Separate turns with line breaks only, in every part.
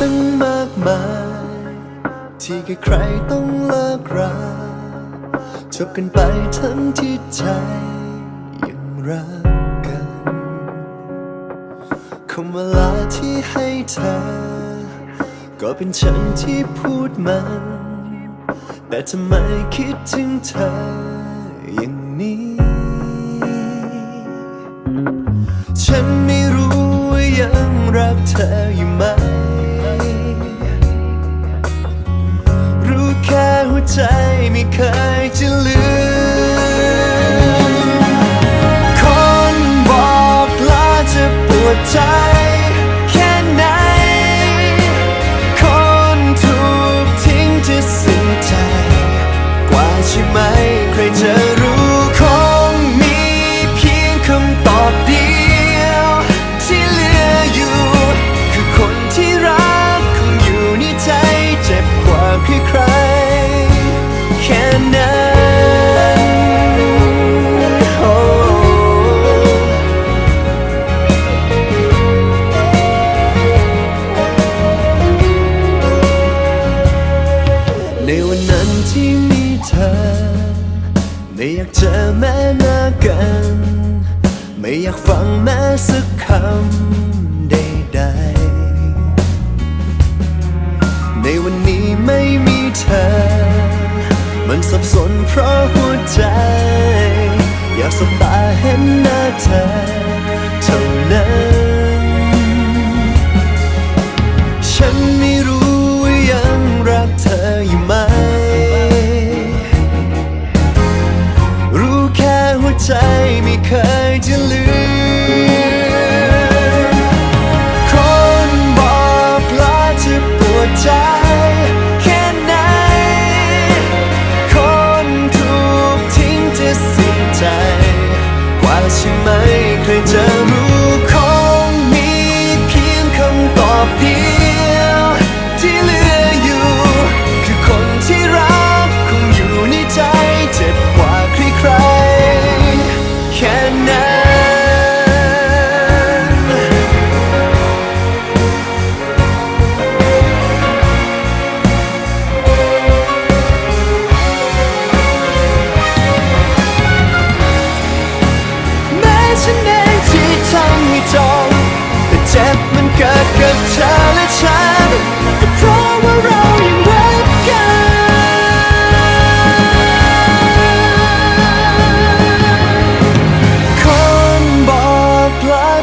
ตั้งมากมาย ที่ใครๆต้องเลิกราจบกันไปทั้งที่ใจยังรักกันคำเวลาที่ให้เธอ ก็เป็นฉันที่พูดมัน แต่ทำไมคิดถึงเธออย่างนี้ ฉันไม่รู้ว่ายังรักเธออยู่ไหม เคยจะลืม คนบอกลาจะปวดใจแค่ไหน คนถูกทิ้งจะสิ้นใจ กว่าใช่ไหม นั้นโอ้ในวันนั้นที่มีเธอ ไม่อยากเจอแม้หน้ากัน ไม่อยากฟังแม้สักคำใดๆในวันนี้ไม่มีเธอ มันสับสนเพราะหัวใจ อยากสบตาเห็นหน้าเธอ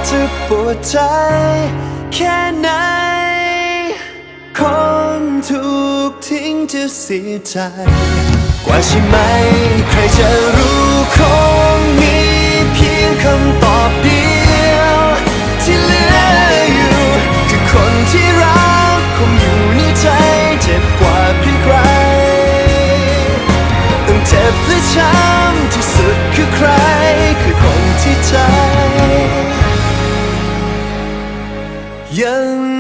จะปวดใจแค่ไหน คนถูกทิ้งจะเสียใจ กว่าใช่ไหม ใครจะรู้คงมีเพียงคำ 烟